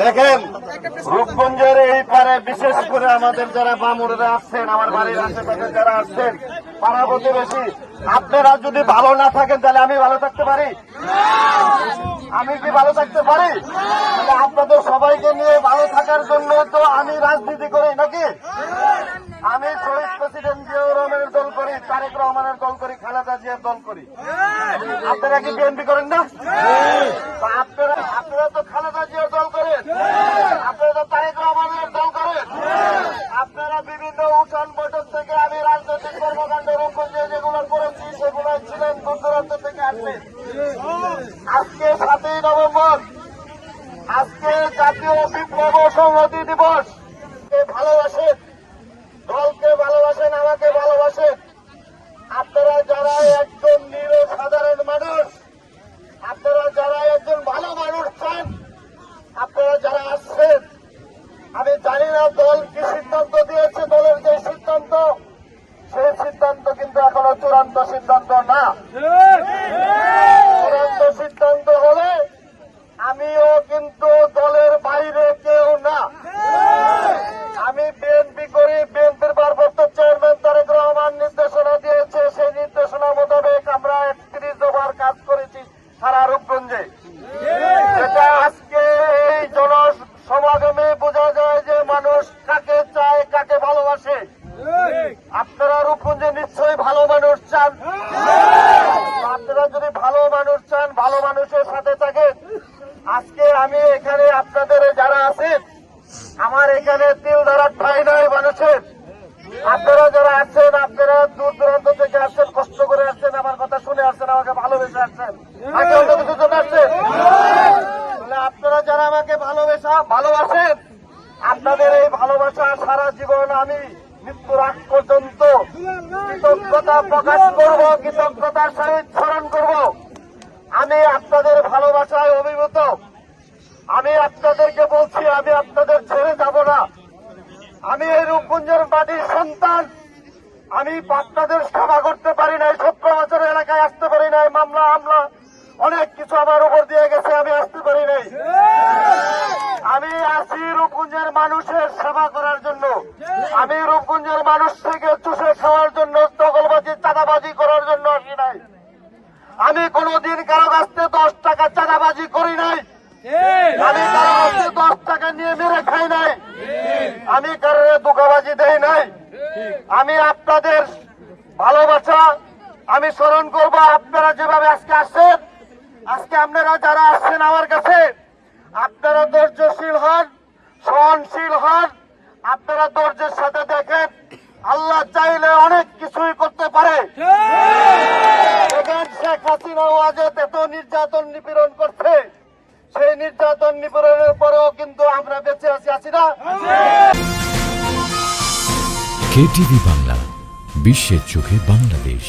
দেখেন, রূপগঞ্জের এই পারে বিশেষ করে আমাদের যারা বামুরেরা আসছেন আমার বাড়ির আশেপাশে যারা আসছেন পাড়া প্রতিবেশী, আপনারা যদি ভালো না থাকেন, তাহলে আমি ভালো থাকতে পারি? আমি কি ভালো থাকতে পারি? আপনাদের সবাইকে নিয়ে ভালো থাকার জন্য তো আমি রাজনীতি করি নাকি? আমি শহীদ প্রেসিডেন্ট জিয়াউর রহমানের দল করি, তারেক রহমানের দল করি, খালেদা জিয়ার দল করি। আপনারা কি বিএনপি করেন না তো আপনারা আপনারা তো খালেদা জিয়ার দল করেন আপনারা তো তারেক রহমানের দল করেন? আপনারা বিভিন্ন উঠান বৈঠক থেকে আমি রাজনৈতিক কর্মকাণ্ডের উপর যে যেগুলো করেছি সেগুলো ছিলেন দূর থেকে আসলেন আজকে সাতই নভেম্বর, আজকে জাতীয় বিপ্লব সংহতি দিবস। tanto, sin tanto. সাথে থাকেন আজকে আমি এখানে আপনাদের যারা আছেন, আমার এখানে তিল ধরার ঠাই নাই মানুষের। আপনারা যারা আছেন, আপনারা দূর দূরান্ত থেকে আসছেন, কষ্ট করে আসছেন, আমার কথা শুনে আসছেন, আমাকে ভালোবেসে আসছেন। আপনারা যারা আমাকে ভালোবেসা, ভালোবাসেন, আপনাদের এই ভালোবাসা সারা জীবন আমি মৃত্যুর আগ পর্যন্ত কৃতজ্ঞতা প্রকাশ করব, কৃতজ্ঞতার সহিত স্মরণ করব। আমি আপনাদের ভালোবাসায় অভিভূত। আমি আপনাদেরকে বলছি, আমি আপনাদের ছেড়ে যাব না। আমি এই রূপগুঞ্জের মাটির সন্তান। আমি আপনাদের সেবা করতে পারি নাই, সত্তর বছর এলাকায় আসতে পারি নাই, মামলা আমলা অনেক কিছু আমার উপর দিয়ে গেছে, আমি আসতে পারি নাই। আমি আসি রূপগুঞ্জের মানুষের সেবা করার জন্য। আমি রূপগুঞ্জের মানুষ থেকে চুষে খাওয়ার জন্য দখলবাজি চাঁদাবাজি করার জন্য আসি নাই আমি কোনোদিন কারও কাছ থেকে দশ টাকা চাঁদাবাজি করি নাই। আমি কারও কাছ দশ টাকা নিয়ে মেরে খাই নাই। আমি কারোর দোকাবাজি দেই নাই। আমি আপনাদের ভালোবাসা আমি স্মরণ করব আপনারা যেভাবে আজকে আসছেন। আজকে আপনারা যারা আসছেন আমার কাছে আপনারা ধৈর্যশীল হন সহনশীল হন। আপনারা ধৈর্যের সাথে দেখেন আল্লাহ চাইলে অনেক কিছুই করতে পারে দেখেন শেখ হাসিনাও আজ এত নির্যাতন নিপীড়ন করছে। সেই নির্যাতন নিপীড়নের পরেও কিন্তু আমরা বেঁচে আছি আছি না? কেটিভি বাংলা, বিশ্বের চোখে বাংলাদেশ।